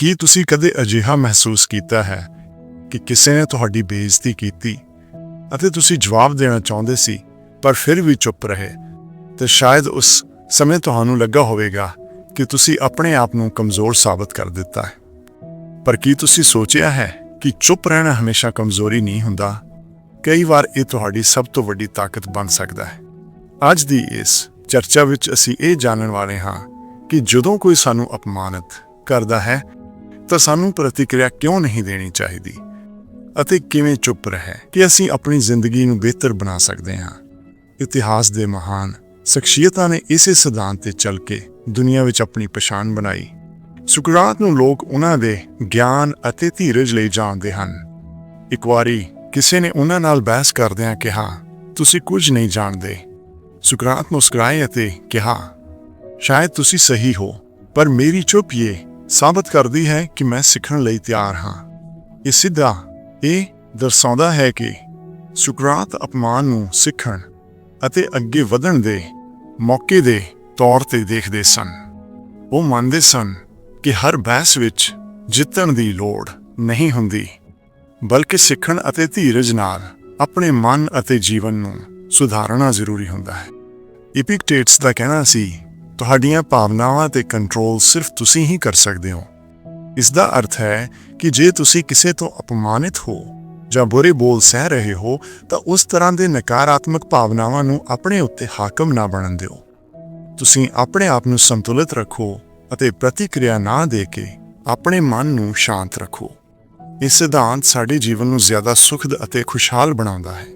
ਕੀ ਤੁਸੀਂ ਕਦੇ ਅਜਿਹਾ ਮਹਿਸੂਸ ਕੀਤਾ ਹੈ ਕਿ ਕਿਸੇ ਨੇ ਤੁਹਾਡੀ ਬੇਇੱਜ਼ਤੀ ਕੀਤੀ ਅਤੇ ਤੁਸੀਂ ਜਵਾਬ ਦੇਣਾ ਚਾਹੁੰਦੇ ਸੀ, ਪਰ ਫਿਰ ਵੀ ਚੁੱਪ ਰਹੇ? ਤੇ ਸ਼ਾਇਦ ਉਸ ਸਮੇਂ ਤੁਹਾਨੂੰ ਲੱਗਾ ਹੋਵੇਗਾ ਕਿ ਤੁਸੀਂ ਆਪਣੇ ਆਪ ਨੂੰ ਕਮਜ਼ੋਰ ਸਾਬਤ ਕਰ ਦਿੱਤਾ ਹੈ। ਪਰ ਕੀ ਤੁਸੀਂ ਸੋਚਿਆ ਹੈ ਕਿ ਚੁੱਪ ਰਹਿਣਾ ਹਮੇਸ਼ਾ ਕਮਜ਼ੋਰੀ ਨਹੀਂ ਹੁੰਦਾ? ਕਈ ਵਾਰ ਇਹ ਤੁਹਾਡੀ ਸਭ ਤੋਂ ਵੱਡੀ ਤਾਕਤ ਬਣ ਸਕਦਾ ਹੈ। ਅੱਜ ਦੀ ਇਸ ਚਰਚਾ ਵਿੱਚ ਅਸੀਂ ਇਹ ਜਾਣਨ ਵਾਲੇ ਹਾਂ ਕਿ ਜਦੋਂ ਕੋਈ ਸਾਨੂੰ ਅਪਮਾਨਿਤ ਕਰਦਾ ਹੈ ਤਾਂ ਸਾਨੂੰ ਪ੍ਰਤੀਕਿਰਿਆ ਕਿਉਂ ਨਹੀਂ ਦੇਣੀ ਚਾਹੀਦੀ? ਅਤੇ ਕਿਵੇਂ ਚੁੱਪ ਰਹਿ ਕਿ ਅਸੀਂ ਆਪਣੀ ਜ਼ਿੰਦਗੀ ਨੂੰ ਬਿਹਤਰ ਬਣਾ ਸਕਦੇ ਹਾਂ? ਇਤਿਹਾਸ ਦੇ ਮਹਾਨ ਸ਼ਖਸੀਅਤਾਂ ਨੇ ਇਸੇ ਸਿਧਾਂਤ ਤੇ ਚੱਲ ਕੇ ਦੁਨੀਆ ਵਿੱਚ ਆਪਣੀ ਪਛਾਣ ਬਣਾਈ। ਸੁਕਰਾਤ ਨੂੰ ਲੋਕ ਉਹਨਾਂ ਦੇ ਗਿਆਨ ਅਤੇ ਧੀਰਜ ਲਈ ਜਾਣਦੇ ਹਨ। ਇੱਕ ਵਾਰੀ ਕਿਸੇ ਨੇ ਉਹਨਾਂ ਨਾਲ ਬਹਿਸ ਕਰਦਿਆਂ ਕਿਹਾ, ਤੁਸੀਂ ਕੁਝ ਨਹੀਂ ਜਾਣਦੇ। ਸੁਕਰਾਤ ਮੁਸਕਰਾਏ ਅਤੇ ਕਿਹਾ, ਸ਼ਾਇਦ ਤੁਸੀਂ ਸਹੀ ਹੋ, ਪਰ ਮੇਰੀ ਚੁੱਪ ਇਹ ਸਾਬਤ ਕਰਦੀ ਹੈ ਕਿ ਮੈਂ ਸਿੱਖਣ ਲਈ ਤਿਆਰ ਹਾਂ। ਇਹ ਸਿੱਧਾ, ਇਹ ਦਰਸਾਉਂਦਾ ਹੈ ਕਿ ਸੁਕਰਾਤ ਅਪਮਾਨ ਨੂੰ ਸਿੱਖਣ ਅਤੇ ਅੱਗੇ ਵਧਣ ਦੇ ਮੌਕੇ ਦੇ ਤੌਰ ਤੇ ਦੇਖਦੇ ਸਨ। ਉਹ ਮੰਨਦੇ ਸਨ ਕਿ ਹਰ ਬਹਿਸ ਵਿੱਚ ਜਿੱਤਣ ਦੀ ਲੋੜ ਨਹੀਂ ਹੁੰਦੀ, ਬਲਕਿ ਸਿੱਖਣ ਅਤੇ ਧੀਰਜ ਨਾਲ ਆਪਣੇ ਮਨ ਅਤੇ ਜੀਵਨ ਨੂੰ ਸੁਧਾਰਨਾ ਜ਼ਰੂਰੀ ਹੁੰਦਾ ਹੈ। ਇਪਿਕਟੇਟਸ ਦਾ ਕਹਿਣਾ ਸੀ ਤੁਹਾਡੀਆਂ ਭਾਵਨਾਵਾਂ ਤੇ ਕੰਟਰੋਲ ਸਿਰਫ ਤੁਸੀਂ ਹੀ ਕਰ ਸਕਦੇ ਹੋ। ਇਸ ਦਾ ਅਰਥ ਹੈ ਕਿ ਜੇ ਤੁਸੀਂ ਕਿਸੇ ਤੋਂ ਅਪਮਾਨਿਤ ਹੋ ਜਾਂ ਬੁਰੇ ਬੋਲ ਸਹਿ ਰਹੇ ਹੋ, ਤਾਂ ਉਸ ਤਰ੍ਹਾਂ ਦੇ ਨਕਾਰਾਤਮਕ ਭਾਵਨਾਵਾਂ ਨੂੰ ਆਪਣੇ ਉੱਤੇ ਹਾਕਮ ਨਾ ਬਣਨ ਦਿਓ। ਤੁਸੀਂ ਆਪਣੇ ਆਪ ਨੂੰ ਸੰਤੁਲਿਤ ਰੱਖੋ ਅਤੇ ਪ੍ਰਤੀਕਿਰਿਆ ਨਾ ਦੇ ਕੇ ਆਪਣੇ ਮਨ ਨੂੰ ਸ਼ਾਂਤ ਰੱਖੋ। ਇਹ ਸਿਧਾਂਤ ਸਾਡੇ ਜੀਵਨ ਨੂੰ ਜ਼ਿਆਦਾ ਸੁਖਦ ਅਤੇ ਖੁਸ਼ਹਾਲ ਬਣਾਉਂਦਾ ਹੈ।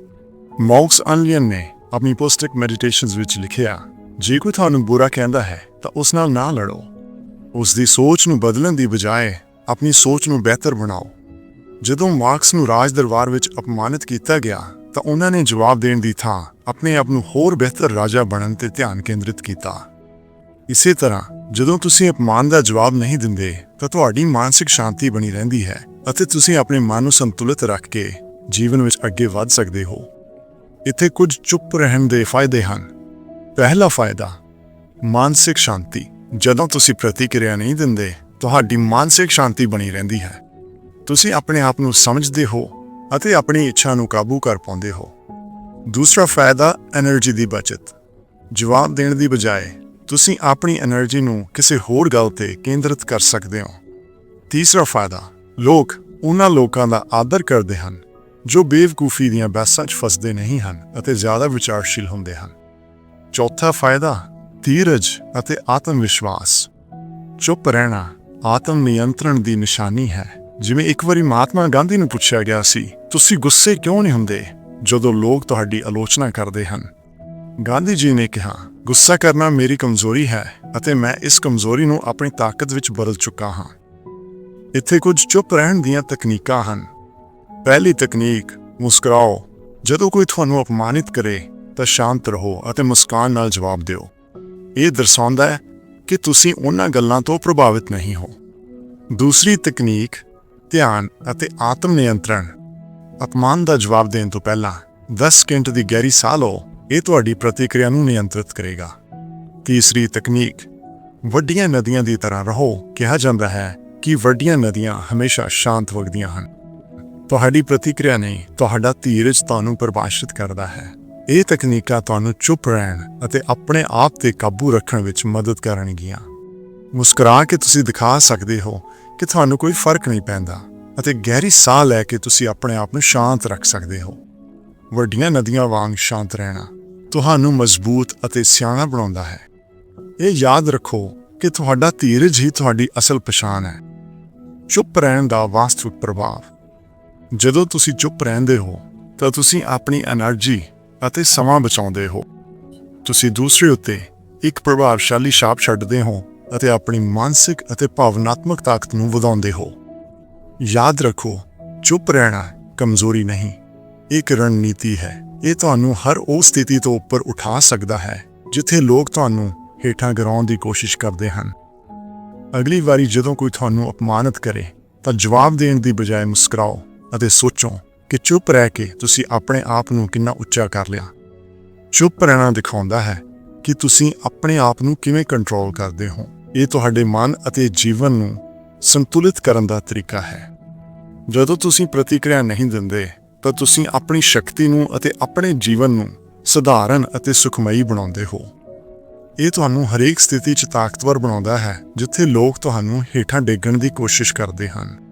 ਮੌਕਸ ਅਨਲੀਅਨ ਨੇ ਆਪਣੀ ਪੋਸਟਿਕ ਮੈਡੀਟੇਸ਼ਨਸ ਵਿੱਚ ਲਿਖਿਆ ਜੇ ਕੋਈ ਤੁਹਾਨੂੰ ਬੁਰਾ ਕਹਿੰਦਾ ਹੈ, ਤਾਂ ਉਸ ਨਾਲ ਨਾ ਲੜੋ। ਉਸ ਦੀ ਸੋਚ ਨੂੰ ਬਦਲਣ ਦੀ ਬਜਾਏ ਆਪਣੀ ਸੋਚ ਨੂੰ ਬਿਹਤਰ ਬਣਾਓ। ਜਦੋਂ ਮਾਰਕਸ ਨੂੰ ਰਾਜ ਦਰਬਾਰ ਵਿੱਚ ਅਪਮਾਨਿਤ ਕੀਤਾ ਗਿਆ, ਤਾਂ ਉਹਨਾਂ ਨੇ ਜਵਾਬ ਦੇਣ ਦੀ ਥਾਂ ਆਪਣੇ ਆਪ ਨੂੰ ਹੋਰ ਬਿਹਤਰ ਰਾਜਾ ਬਣਨ ਤੇ ਧਿਆਨ ਕੇਂਦਰਿਤ ਕੀਤਾ। ਇਸੇ ਤਰ੍ਹਾਂ, ਜਦੋਂ ਤੁਸੀਂ ਅਪਮਾਨ ਦਾ ਜਵਾਬ ਨਹੀਂ ਦਿੰਦੇ, ਤਾਂ ਤੁਹਾਡੀ ਮਾਨਸਿਕ ਸ਼ਾਂਤੀ ਬਣੀ ਰਹਿੰਦੀ ਹੈ ਅਤੇ ਤੁਸੀਂ ਆਪਣੇ ਮਨ ਨੂੰ ਸੰਤੁਲਿਤ ਰੱਖ ਕੇ ਜੀਵਨ ਵਿੱਚ ਅੱਗੇ ਵਧ ਸਕਦੇ ਹੋ। ਇੱਥੇ ਕੁਝ ਚੁੱਪ ਰਹਿਣ ਦੇ ਫਾਇਦੇ ਹਨ। ਪਹਿਲਾ ਫਾਇਦਾ, ਮਾਨਸਿਕ ਸ਼ਾਂਤੀ। ਜਦੋਂ ਤੁਸੀਂ ਪ੍ਰਤੀਕਿਰਿਆ ਨਹੀਂ ਦਿੰਦੇ, ਤੁਹਾਡੀ ਮਾਨਸਿਕ ਸ਼ਾਂਤੀ ਬਣੀ ਰਹਿੰਦੀ ਹੈ। ਤੁਸੀਂ ਆਪਣੇ ਆਪ ਨੂੰ ਸਮਝਦੇ ਹੋ ਅਤੇ ਆਪਣੀ ਇੱਛਾ ਨੂੰ ਕਾਬੂ ਕਰ ਪਾਉਂਦੇ ਹੋ। ਦੂਸਰਾ ਫਾਇਦਾ એનર્ਜੀ ਦੀ ਬਚਤ। ਜਵਾਬ ਦੇਣ ਦੀ ਬਜਾਏ, ਤੁਸੀਂ ਆਪਣੀ એનર્ਜੀ ਨੂੰ ਕਿਸੇ ਹੋਰ ਗੱਲ ਤੇ ਕੇਂਦਰਿਤ ਕਰ ਸਕਦੇ ਹੋ। ਤੀਸਰਾ ਫਾਇਦਾ, ਲੋਕ ਉਹਨਾਂ ਲੋਕਾਂ ਦਾ ਆਦਰ ਕਰਦੇ ਹਨ, ਜੋ ਬੇਵਕੂਫੀ ਦੀਆਂ ਬਹਿਸਾਂ 'ਚ ਫਸਦੇ ਨਹੀਂ ਹਨ ਅਤੇ ਜ਼ਿਆਦਾ ਵਿਚਾਰਸ਼ੀਲ ਹੁੰਦੇ ਹਨ। ਚੌਥਾ ਫਾਇਦਾ, ਧੀਰਜ ਅਤੇ ਆਤਮ ਵਿਸ਼ਵਾਸ ਚੁੱਪ ਰਹਿਣਾ ਆਤਮ ਨਿਯੰਤਰਣ ਦੀ ਨਿਸ਼ਾਨੀ ਹੈ। ਜਿਵੇਂ ਇੱਕ ਵਾਰੀ ਮਹਾਤਮਾ ਗਾਂਧੀ ਨੂੰ ਪੁੱਛਿਆ ਗਿਆ ਸੀ, ਤੁਸੀਂ ਗੁੱਸੇ ਕਿਉਂ ਨਹੀਂ ਹੁੰਦੇ? ਜਦੋਂ ਲੋਕ ਤੁਹਾਡੀ ਆਲੋਚਨਾ ਕਰਦੇ ਹਨ। ਗਾਂਧੀ ਜੀ ਨੇ ਕਿਹਾ, ਗੁੱਸਾ ਕਰਨਾ ਮੇਰੀ ਕਮਜ਼ੋਰੀ ਹੈ ਅਤੇ ਮੈਂ ਇਸ ਕਮਜ਼ੋਰੀ ਨੂੰ ਆਪਣੀ ਤਾਕਤ ਵਿੱਚ ਬਦਲ ਚੁੱਕਾ ਹਾਂ। ਇੱਥੇ ਕੁਝ ਚੁੱਪ ਰਹਿਣ ਦੀਆਂ ਤਕਨੀਕਾਂ ਹਨ। ਪਹਿਲੀ ਤਕਨੀਕ, ਮੁਸਕਰਾਓ। ਜਦੋਂ ਕੋਈ ਤੁਹਾਨੂੰ ਅਪਮਾਨਿਤ ਕਰੇ ਤਾਂ ਸ਼ਾਂਤ ਰਹੋ ਅਤੇ ਮੁਸਕਾਨ ਨਾਲ ਜਵਾਬ ਦਿਓ। ਇਹ ਦਰਸਾਉਂਦਾ ਹੈ ਕਿ ਤੁਸੀਂ ਉਹਨਾਂ ਗੱਲਾਂ ਤੋਂ ਪ੍ਰਭਾਵਿਤ ਨਹੀਂ ਹੋ। ਦੂਸਰੀ ਤਕਨੀਕ, ਧਿਆਨ ਅਤੇ ਆਤਮ ਨਿਯੰਤਰਣ। ਅਪਮਾਨ ਦਾ ਜਵਾਬ ਦੇਣ ਤੋਂ ਪਹਿਲਾਂ 10 ਸਕਿੰਟ ਦੀ ਗਹਿਰੀ ਸਾਹ ਲਓ, ਇਹ ਤੁਹਾਡੀ ਪ੍ਰਤੀਕਿਰਿਆ ਨੂੰ ਨਿਯੰਤਰਿਤ ਕਰੇਗਾ। ਤੀਸਰੀ ਤਕਨੀਕ, ਵੱਡੀਆਂ ਨਦੀਆਂ ਦੀ ਤਰ੍ਹਾਂ ਰਹੋ, ਕਿਹਾ ਜਾਂਦਾ ਹੈ ਕਿ ਵੱਡੀਆਂ ਨਦੀਆਂ ਹਮੇਸ਼ਾ ਸ਼ਾਂਤ ਵਗਦੀਆਂ ਹਨ। ਤੁਹਾਡੀ ਪ੍ਰਤੀਕਿਰਿਆ ਨਹੀਂ ਤੁਹਾਡਾ ਧੀਰਜ ਤੁਹਾਨੂੰ ਪਰਿਭਾਸ਼ਿਤ ਕਰਦਾ ਹੈ। ਇਹ ਤਕਨੀਕਾਂ ਤੁਹਾਨੂੰ ਚੁੱਪ ਰਹਿਣ ਅਤੇ ਆਪਣੇ ਆਪ ਤੇ ਕਾਬੂ ਰੱਖਣ ਵਿੱਚ ਮਦਦ ਕਰਨਗੀਆਂ। ਮੁਸਕਰਾ ਕੇ ਤੁਸੀਂ ਦਿਖਾ ਸਕਦੇ ਹੋ ਕਿ ਤੁਹਾਨੂੰ ਕੋਈ ਫ਼ਰਕ ਨਹੀਂ ਪੈਂਦਾ ਅਤੇ ਗਹਿਰੀ ਸਾਹ ਲੈ ਕੇ ਤੁਸੀਂ ਆਪਣੇ ਆਪ ਨੂੰ ਸ਼ਾਂਤ ਰੱਖ ਸਕਦੇ ਹੋ। ਵੱਡੀਆਂ ਨਦੀਆਂ ਵਾਂਗ ਸ਼ਾਂਤ ਰਹਿਣਾ ਤੁਹਾਨੂੰ ਮਜ਼ਬੂਤ ਅਤੇ ਸਿਆਣਾ ਬਣਾਉਂਦਾ ਹੈ। ਇਹ ਯਾਦ ਰੱਖੋ ਕਿ ਤੁਹਾਡਾ ਧੀਰਜ ਹੀ ਤੁਹਾਡੀ ਅਸਲ ਪਛਾਣ ਹੈ। ਚੁੱਪ ਰਹਿਣ ਦਾ ਵਾਸਤਵਿਕ ਪ੍ਰਭਾਵ। ਜਦੋਂ ਤੁਸੀਂ ਚੁੱਪ ਰਹਿੰਦੇ ਹੋ ਤਾਂ ਤੁਸੀਂ ਆਪਣੀ એનર્ਜੀ ਅਤੇ ਸਮਾਂ ਬਚਾਉਂਦੇ ਹੋ। ਤੁਸੀਂ ਦੂਸਰੇ ਉੱਤੇ ਇੱਕ ਪ੍ਰਭਾਵਸ਼ਾਲੀ ਛਾਪ ਛੱਡਦੇ ਹੋ ਅਤੇ ਆਪਣੀ ਮਾਨਸਿਕ ਅਤੇ ਭਾਵਨਾਤਮਕ ਤਾਕਤ ਨੂੰ ਵਧਾਉਂਦੇ ਹੋ। ਯਾਦ ਰੱਖੋ, ਚੁੱਪ ਰਹਿਣਾ ਕਮਜ਼ੋਰੀ ਨਹੀਂ, ਇੱਕ ਰਣਨੀਤੀ ਹੈ। ਇਹ ਤੁਹਾਨੂੰ ਹਰ ਉਹ ਸਥਿਤੀ ਤੋਂ ਉੱਪਰ ਉਠਾ ਸਕਦਾ ਹੈ, ਜਿੱਥੇ ਲੋਕ ਤੁਹਾਨੂੰ ਹੇਠਾਂ ਗਰਾਉਣ ਦੀ ਕੋਸ਼ਿਸ਼ ਕਰਦੇ ਹਨ। ਅਗਲੀ ਵਾਰੀ ਜਦੋਂ ਕੋਈ ਤੁਹਾਨੂੰ ਅਪਮਾਨਿਤ ਕਰੇ, ਤਾਂ ਜਵਾਬ ਦੇਣ ਦੀ ਬਜਾਏ ਮੁਸਕਰਾਓ ਅਤੇ ਸੋਚੋ ਕਿ ਚੁੱਪ ਰਹਿ ਕੇ ਤੁਸੀਂ ਆਪਣੇ ਆਪ ਨੂੰ ਕਿੰਨਾ ਉੱਚਾ ਕਰ ਲਿਆ। ਚੁੱਪ ਰਹਿਣਾ ਦਿਖਾਉਂਦਾ ਹੈ ਕਿ ਤੁਸੀਂ ਆਪਣੇ ਆਪ ਨੂੰ ਕਿਵੇਂ ਕੰਟਰੋਲ ਕਰਦੇ ਹੋ। ਇਹ ਤੁਹਾਡੇ ਮਨ ਅਤੇ ਜੀਵਨ ਨੂੰ ਸੰਤੁਲਿਤ ਕਰਨ ਦਾ ਤਰੀਕਾ ਹੈ। ਜਦੋਂ ਤੁਸੀਂ ਪ੍ਰਤੀਕਿਰਿਆ ਨਹੀਂ ਦਿੰਦੇ, ਤਾਂ ਤੁਸੀਂ ਆਪਣੀ ਸ਼ਕਤੀ ਨੂੰ ਅਤੇ ਆਪਣੇ ਜੀਵਨ ਨੂੰ ਸਧਾਰਨ ਅਤੇ ਸੁਖਮਈ ਬਣਾਉਂਦੇ ਹੋ। ਇਹ ਤੁਹਾਨੂੰ ਹਰੇਕ ਸਥਿਤੀ 'ਚ ਤਾਕਤਵਰ ਬਣਾਉਂਦਾ ਹੈ, ਜਿੱਥੇ ਲੋਕ ਤੁਹਾਨੂੰ ਹੇਠਾਂ ਡੇਗਣ ਦੀ ਕੋਸ਼ਿਸ਼ ਕਰਦੇ ਹਨ।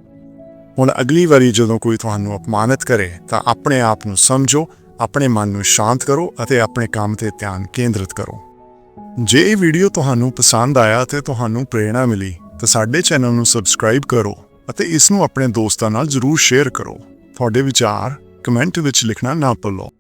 ਹੁਣ ਅਗਲੀ ਵਾਰੀ ਜਦੋਂ ਕੋਈ ਤੁਹਾਨੂੰ ਅਪਮਾਨਿਤ ਕਰੇ, ਤਾਂ ਆਪਣੇ ਆਪ ਨੂੰ ਸਮਝੋ, ਆਪਣੇ ਮਨ ਨੂੰ ਸ਼ਾਂਤ ਕਰੋ ਅਤੇ ਆਪਣੇ ਕੰਮ ਤੇ ਧਿਆਨ ਕੇਂਦਰਿਤ ਕਰੋ। ਜੇ ਇਹ ਵੀਡੀਓ ਤੁਹਾਨੂੰ ਪਸੰਦ ਆਇਆ ਤੇ ਤੁਹਾਨੂੰ ਪ੍ਰੇਰਣਾ ਮਿਲੀ, ਤਾਂ ਸਾਡੇ ਚੈਨਲ ਨੂੰ ਸਬਸਕ੍ਰਾਈਬ ਕਰੋ ਅਤੇ ਇਸ ਨੂੰ ਆਪਣੇ ਦੋਸਤਾਂ ਨਾਲ ਜਰੂਰ ਸ਼ੇਅਰ ਕਰੋ। ਤੁਹਾਡੇ ਵਿਚਾਰ ਕਮੈਂਟ ਵਿੱਚ ਲਿਖਣਾ ਨਾ ਭੁੱਲੋ।